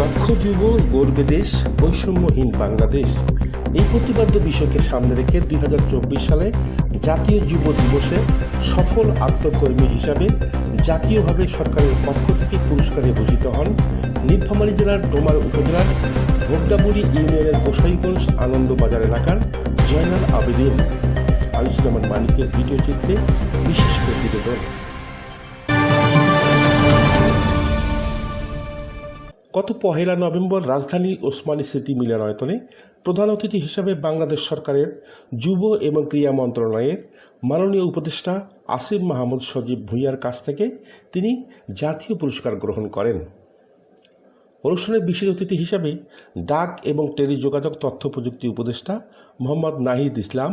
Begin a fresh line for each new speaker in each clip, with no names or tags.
দক্ষ যুব গর্বে দেশ, বৈষম্যহীন বাংলাদেশ। এই প্রতিপাদ্য বিষয়কে সামনে রেখে দুই হাজার চব্বিশ সালে জাতীয় যুব দিবসে সফল আত্মকর্মী হিসাবে জাতীয়ভাবে সরকারের পক্ষ থেকে পুরস্কারে ভূষিত হন নীলফামারী জেলার ডোমার উপজেলার ভোগডাবুড়ি ইউনিয়নের গোসাইগঞ্জ আনন্দবাজার এলাকার জয়নাল আবেদিন। আলুসুলামান মানিকের ভিডিও চিত্রে বিশেষ প্রতিবেদন। গত পহেলা নভেম্বর রাজধানী ওসমানী স্মৃতি মিলনায়তনে প্রধান অতিথি হিসাবে বাংলাদেশ সরকারের যুব এবং ক্রীড়া মন্ত্রণালয়ের মাননীয় উপদেষ্টা আসিফ মাহমুদ সজীব ভূঁইয়ার কাছ থেকে তিনি জাতীয় পুরস্কার গ্রহণ করেন। অনুষ্ঠানের বিশেষ অতিথি হিসাবে ডাক এবং টেলিযোগাযোগ তথ্য প্রযুক্তি উপদেষ্টা মোহাম্মদ নাহিদ ইসলাম,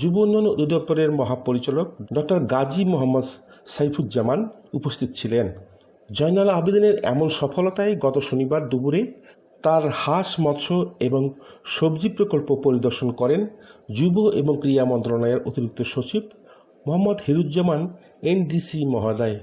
যুব উন্নয়ন অধিদপ্তরের মহাপরিচালক ডক্টর গাজী মোহাম্মদ সাইফুজ্জামান উপস্থিত ছিলেন। জয়নাল আবেদিনের এমন সফলতায় গত শনিবার দুপুরে তার হাঁস, মৎস্য এবং সবজি প্রকল্প পরিদর্শন করেন যুব এবং ক্রীড়া মন্ত্রণালয়ের অতিরিক্ত সচিব মোহাম্মদ হিরুজ্জামান, এনডিসি মহোদয়।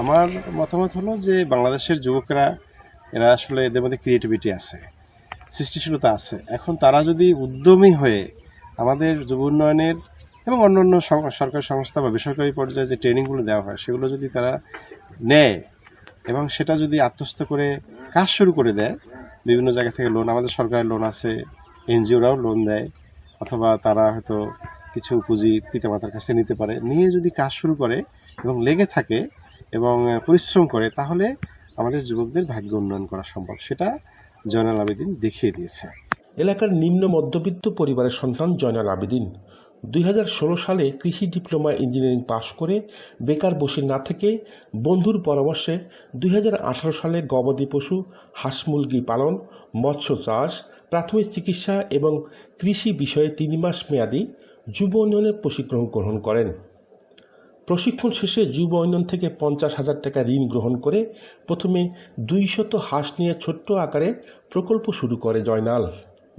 আমার মতামত হলো যে বাংলাদেশের যুবকেরা, এরা আসলে এদের মধ্যে ক্রিয়েটিভিটি আছে, সৃষ্টিশীলতা আছে। এখন তারা যদি উদ্যমী হয়ে আমাদের যুব উন্নয়নের এবং অন্য সং- সরকারি সংস্থা বা বেসরকারি পর্যায়ে যে ট্রেনিংগুলো দেওয়া হয়, সেগুলো যদি তারা নেয় এবং সেটা যদি আত্মস্থ করে কাজ শুরু করে দেয়, বিভিন্ন জায়গা থেকে লোন আমাদের সরকারের লোন আছে এনজিওরাও লোন দেয়, অথবা তারা হয়তো কিছু পুঁজি পিতামাতার কাছে নিতে পারে, নিয়ে যদি কাজ শুরু করে এবং লেগে থাকে এবং পরিশ্রম করে, তাহলে আমাদের যুবকদের ভাগ্য উন্নয়ন করা সম্ভব সেটা জয়নাল আবেদিন দেখিয়ে দিয়েছে।
এলাকার নিম্ন মধ্যবিত্ত পরিবারের সন্তান জয়নাল আবেদিন। দুই হাজার ষোলো সালে কৃষি ডিপ্লোমা ইঞ্জিনিয়ারিং পাশ করে বেকার বসে না থেকে বন্ধুর পরামর্শে দুই হাজার আঠারো সালে গবাদি পশু, হাঁস মুরগি পালন, মৎস্য চাষ, প্রাথমিক চিকিৎসা এবং কৃষি বিষয়ে তিন মাস মেয়াদী যুব উন্নয়নের প্রশিক্ষণ গ্রহণ করেন। প্রশিক্ষণ শেষে যুব উন্নয়ন থেকে পঞ্চাশ হাজার টাকা ঋণ গ্রহণ করে প্রথমে দুইশত হাঁস নিয়ে ছোট্ট আকারে প্রকল্প শুরু করে জয়নাল।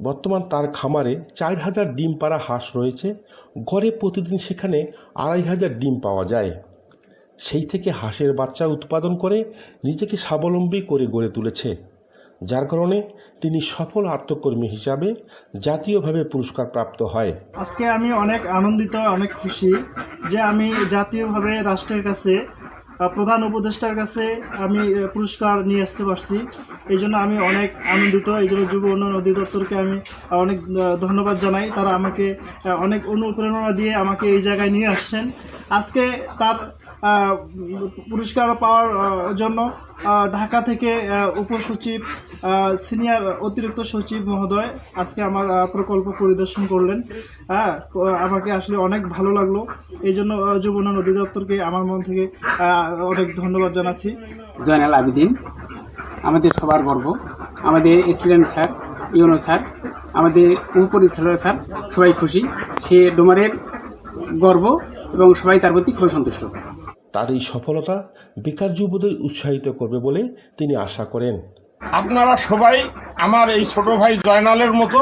বর্তমান তার খামারে চার হাজার ডিম পাড়া হাঁস রয়েছে। গড়ে প্রতিদিন সেখানে আড়াই হাজার ডিম পাওয়া যায়। সেই থেকে হাঁসের বাচ্চা উৎপাদন করে নিজেকে স্বাবলম্বী করে গড়ে তুলেছে। যার কারণে তিনি সফল আত্মকর্মী হিসাবে জাতীয়ভাবে পুরস্কার প্রাপ্ত হয়।
আজকে আমি অনেক আনন্দিত, অনেক খুশি যে আমি জাতীয়ভাবে রাষ্ট্রের কাছে প্রধান উপদেষ্টার কাছে আমি পুরস্কার নিয়ে আসতে পারছি। এই জন্য আমি অনেক আনন্দিত, এই জন্য যুব উন্নয়ন অধিদপ্তরকে আমি অনেক ধন্যবাদ জানাই। তারা আমাকে অনেক অনুপ্রেরণা দিয়ে আমাকে এই জায়গায় নিয়ে আসছেন। আজকে তার পুরস্কার পাওয়ার জন্য ঢাকা থেকে উপসচিব সিনিয়র অতিরিক্ত সচিব মহোদয় আজকে আমার প্রকল্প পরিদর্শন করলেন। হ্যাঁ আমাকে আসলে অনেক ভালো লাগল। এই জন্য আহ, যুব উন্নয়ন অধিদপ্তরকে আমার মন থেকে অনেক ধন্যবাদ জানাচ্ছি।
জয়নাল আবেদিন আমাদের সবার গর্ব। আমাদের এসিডেন্ট স্যার ইউনো স্যার আমাদের উপপরিচালক স্যার সবাই খুশি। সে ডোমারের গর্ব এবং সবাই তার প্রতি খুবই সন্তুষ্ট।
তার এই সফলতা বেকার যুবদের উৎসাহিত করবে বলে তিনি আশা করেন।
আপনারা সবাই আমার এই ছোট ভাই জয়নালের মতো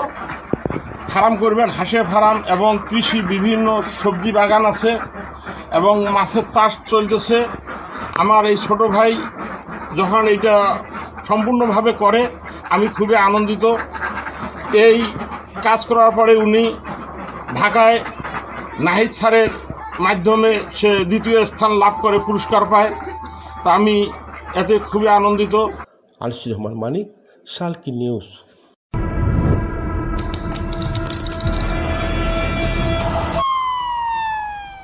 ফার্ম করবেন, হাঁসের ফার্ম এবং কৃষি বিভিন্ন সবজি বাগান আছে এবং মাছের চাষ চলতেছে। আমার এই ছোট ভাই যখন এটা সম্পূর্ণভাবে করে, আমি খুবই আনন্দিত। এই কাজ করার পরে উনি ঢাকায় নাহিদ স্যারের মাধ্যমে সে দ্বিতীয় স্থান লাভ করে, পুরস্কার পায়। তা আমি এতে খুবই আনন্দিত।
আলসি রহমান মানিক, সালকি নিউজ।